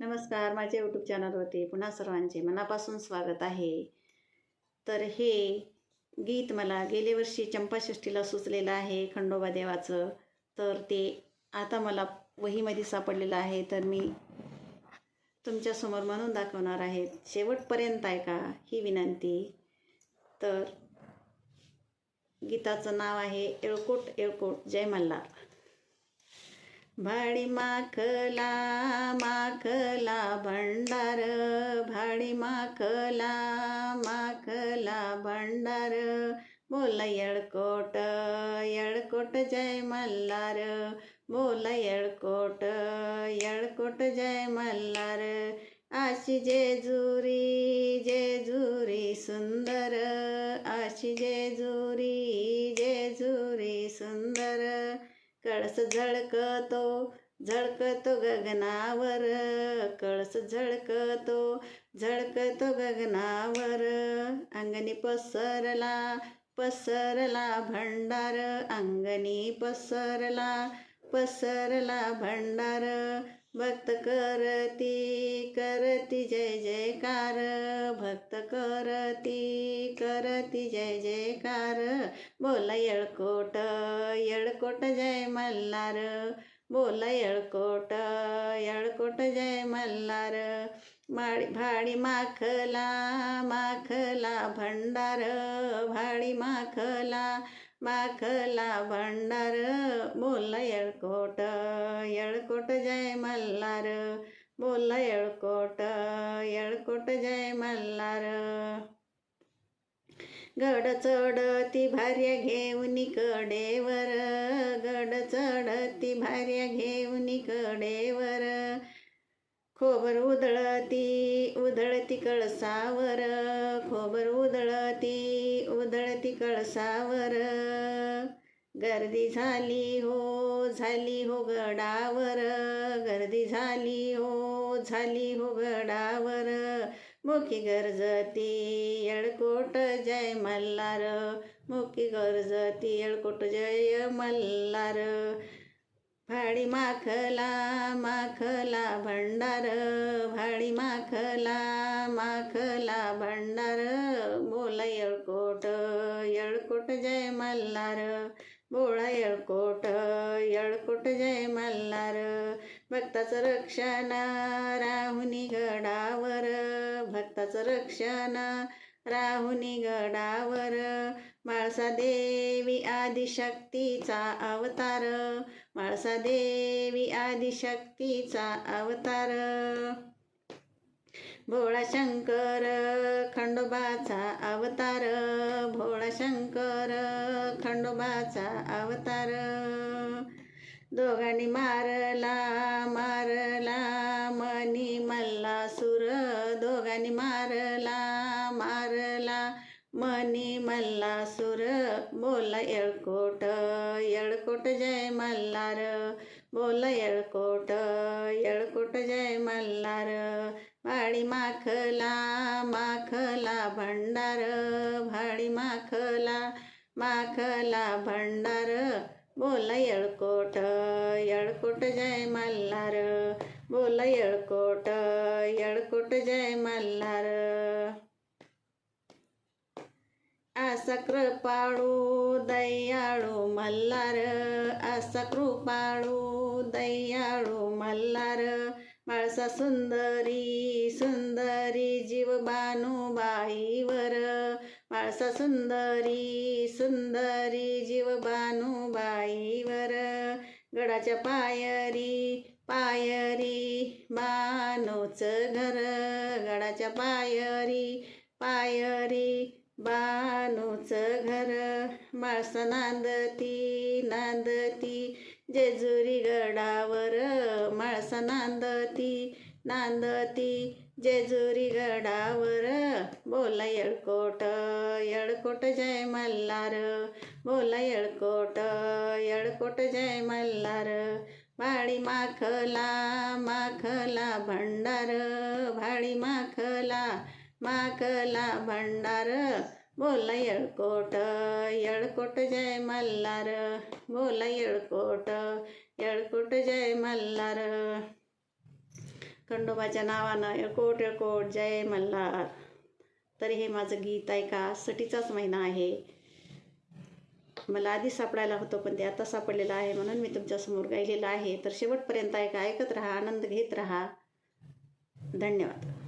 नमस्कार माझ्या यूट्यूब चॅनलवरती पुन्हा सर्वांचे मनापासून स्वागत आहे. तर हे गीत मला गेल्या वर्षी चंपाषष्ठीला सुचलेलं आहे खंडोबा देवाचं. तर ते आता मला वहीमध्ये सापडलेलं आहे तर मी तुमच्यासमोर म्हणून दाखवणार आहे. शेवटपर्यंत ऐका ही विनंती. तर गीताचं नाव आहे एळकोट एळकोट जय मल्हार. भाडी माखला मा भंडार भाडी माखला माखला भंडार. बोला येळकोट येळकोट जय मल्हार. बोला येळकोट येळकोट जय मल्हार. आशी जेजुरी जेजुरी सुंदर. आशी जेजुरी जेजुरी सुंदर. कळस झळकतो झळकतो गगनावर कळस झळकतो झळकतो गगनावर. अंगणी पसरला पसरला भंडार अंगणी पसरला पसरला भंडार. भक्त करती करती जय जयकार. भक्त करती करती जय जयकार. बोला येळकोट येळकोट जय मल्हार. बोला येळकोट येळकोट जय मल्हार. माळी भाडी माखला माखला भंडार. भाडी माखला माखला भंडार. बोल येळकोट येळकोट जय मल्हार. बोल येळकोट येळकोट जय मल्हार. गड चढती भार्या घेऊन कडेवर गड चढती भार्या घेऊन कडेवर खोबर उधळती उधळती कळसावर. खोबर उधळती उधळती कळसावर. गर्दी झाली हो झाली हो गडावर. गर्दी झाली हो झाली हो गडावर. मुखी गरजती येळकोट जय मल्हार मुकी गरजती येळकोट जय मल्हार. भाडी माखला माखला भंडार भाडी माखला माखला भंडार. बोला येळकोट येळकोट जय मल्हार. बोळा येळकोट येळकोट जय मल्हार. भक्ताचं रक्षण राहुनी गडावर भक्ताचं रक्षण राहुनी गडावर माळसा देवी आदिशक्तीचा अवतार. माळसा देवी आदिशक्तीचा अवतार. भोळा शंकर खंडोबाचा अवतार. भोळा शंकर खंडोबाचा अवतार. दोघांनी मारला मारला मनी मल्लासूर. दोघांनी मारला मारला. मनी मल्लासूर बोला येळकोट येळकोट जय मल्हार. बोला येळकोट येळकोट जय मल्हार. भाडी माखला माखला भंडार. भाडी माखला माखला भंडार. बोला येळकोट येळकोट जय मल्हार. बोला येळकोट येळकोट जय मल्हार. असा कृपाळू दयाळू मल्हार. असा कृपाळू दयाळू मल्हार. माळसा सुंदरी सुंदरी जीव बानुबाईवर माळसा सुंदरी सुंदरी जीव बानुबाईवर गडाच्या पायरी पायरी बानूच घर. गडाच्या पायरी पायरी बानूच घर मास नांदती नांदती. जेजुरी गडावर माळसा नांदती नांदती. जेजुरी गडावर बोला येळकोट येळकोट जय मल्हार. बोला येळकोट येळकोट जय मल्हार. भाडी माखला माखला भंडार. भाडी माखला माकला भंडार बोला येळकोट येळकोट जय मल्हार बोला येळकोट येळकोट जय मल्हार. खंडोबाच्या नावानं येळकोट येळकोट जय मल्हार. तर हे माझं गीत ऐका सटीचाच महिना आहे. मला आधी सापडायला होतं पण ते आता सापडलेलं आहे म्हणून मी तुमच्यासमोर गायलेलं आहे. तर शेवटपर्यंत ऐका ऐकत राहा आनंद घेत राहा. धन्यवाद.